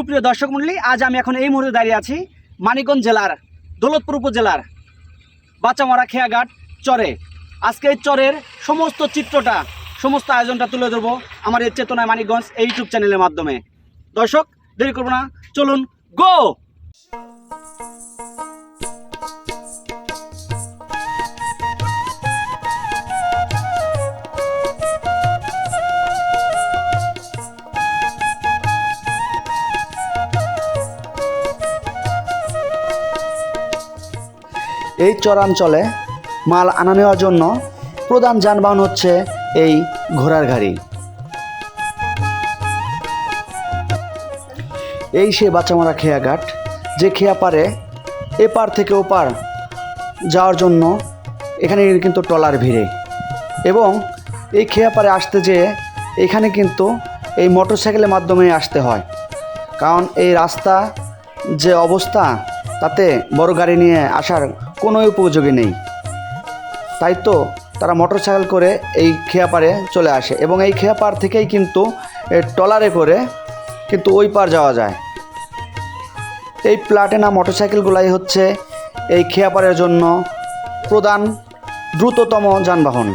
সুপ্রিয় দর্শক মন্ডলী আজ আমি এখন এই মুহূর্তে দাঁড়িয়ে আছি মানিকগঞ্জ জেলার, দৌলতপুর উপজেলার বাচ্চামারা খেয়াঘাট চরে। আজকে এই চরের সমস্ত চিত্রটা, সমস্ত আয়োজনটা তুলে ধরবো আমার এই চেতনায় মানিকগঞ্জ এই ইউটিউব চ্যানেলের মাধ্যমে। দর্শক, দেরি করব না, চলুন গো এই চরাঞ্চলে মাল আনা নেওয়ার জন্য প্রধান যানবাহন হচ্ছে এই ঘোড়ার গাড়ি। এই সে বাচ্চামারা খেয়াঘাট যে খেয়া পারে, এপার থেকে ওপার যাওয়ার জন্য এখানে কিন্তু টলার ভিড়ে। এবং এই খেয়া পারে আসতে যেয়ে এখানে কিন্তু এই মোটরসাইকেলের মাধ্যমে আসতে হয়। কারণ এই রাস্তা যে অবস্থা, তাতে বড় গাড়ি নিয়ে আসার কোনো উপযোগী নেই। তাই তো তারা মোটরসাইকেল করে এই খেয়াপাড়ে চলে আসে এবং এই খেয়াপাড় থেকেই কিন্তু টলারে করে কিন্তু ওই পার যাওয়া যায়। এই প্লাটেনা মোটরসাইকেলগুলাই হচ্ছে এই খেয়াপাড়ের জন্য প্রধান দ্রুততম যানবাহন।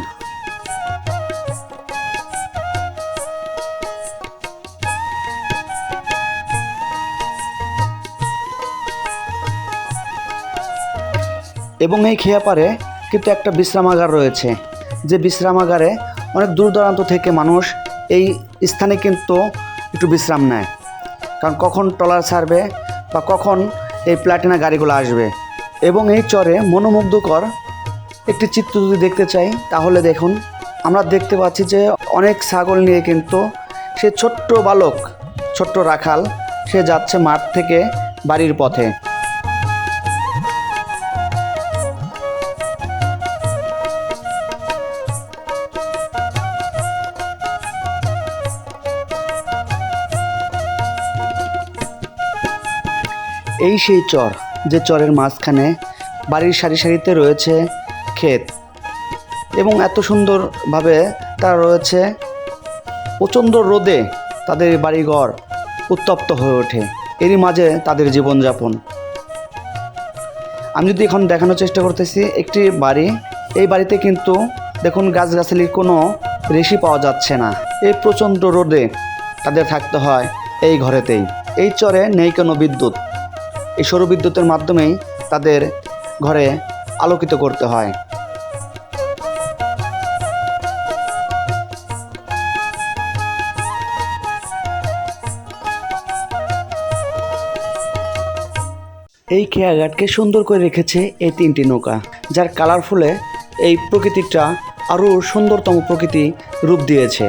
এবং এই খেয়াপাড়ে কিন্তু একটা বিশ্রামাগার রয়েছে। যে বিশ্রামাগারে অনেক দূর দূরান্ত থেকে মানুষ এই স্থানে কিন্তু একটু বিশ্রাম নেয়। কারণ কখন ট্রলার ছাড়বে বা কখন এই প্লাটিনা গাড়িগুলো আসবে। এবং এই চরে মনোমুগ্ধকর একটি চিত্র যদি দেখতে চাই, তাহলে দেখুন, আমরা দেখতে পাচ্ছি যে অনেক ছাগল নিয়ে কিন্তু সে ছোট্ট বালক, ছোট্ট রাখাল, সে যাচ্ছে মাঠ থেকে বাড়ির পথে। এই সেই চর যে চরের মাঝখানে বাড়ির সারি সারিতে রয়েছে ক্ষেত এবং এত সুন্দরভাবে তারা রয়েছে। প্রচণ্ড রোদে তাদের বাড়িঘর উত্তপ্ত হয়ে ওঠে। এরই মাঝে তাদের জীবনযাপন। আমি যদি এখন দেখানোর চেষ্টা করতেছি, একটি বাড়ি। এই বাড়িতে কিন্তু দেখুন গাছগাছালির কোনো রেশি পাওয়া যাচ্ছে না। এই প্রচণ্ড রোদে তাদের থাকতে হয় এই ঘরেতেই। এই চরে নেই কোনো বিদ্যুৎ। এই সৌর বিদ্যুতের মাধ্যমেই তাদের ঘরে আলোকিত করতে হয়। এই খেয়াঘাটকে সুন্দর করে রেখেছে এই তিনটি নৌকা, যার কালারফুলে এই প্রকৃতিটা আরও সুন্দরতম প্রকৃতি রূপ দিয়েছে।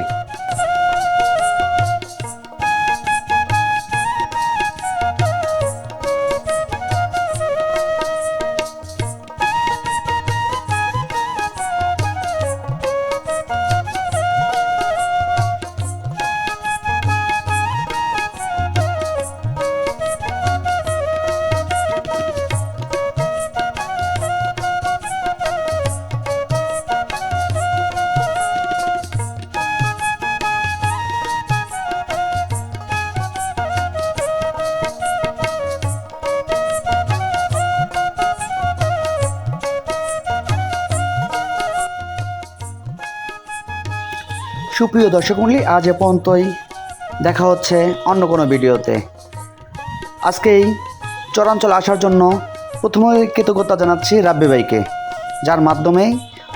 সুপ্রিয় দর্শক মণ্ডলী, আজ এ পর্যন্তই। দেখা হচ্ছে অন্য কোনো ভিডিওতে। আজকে এই চরাঞ্চল আসার জন্য প্রথমে কৃতজ্ঞতা জানাচ্ছি রাব্বি ভাইকে, যার মাধ্যমেই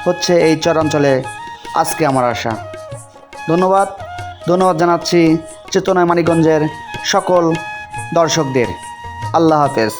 হচ্ছে এই চরাঞ্চলে আজকে আমার আসা। ধন্যবাদ ধন্যবাদ জানাচ্ছি চেতনায় মানিকগঞ্জের সকল দর্শকদের। আল্লাহ হাফেজ।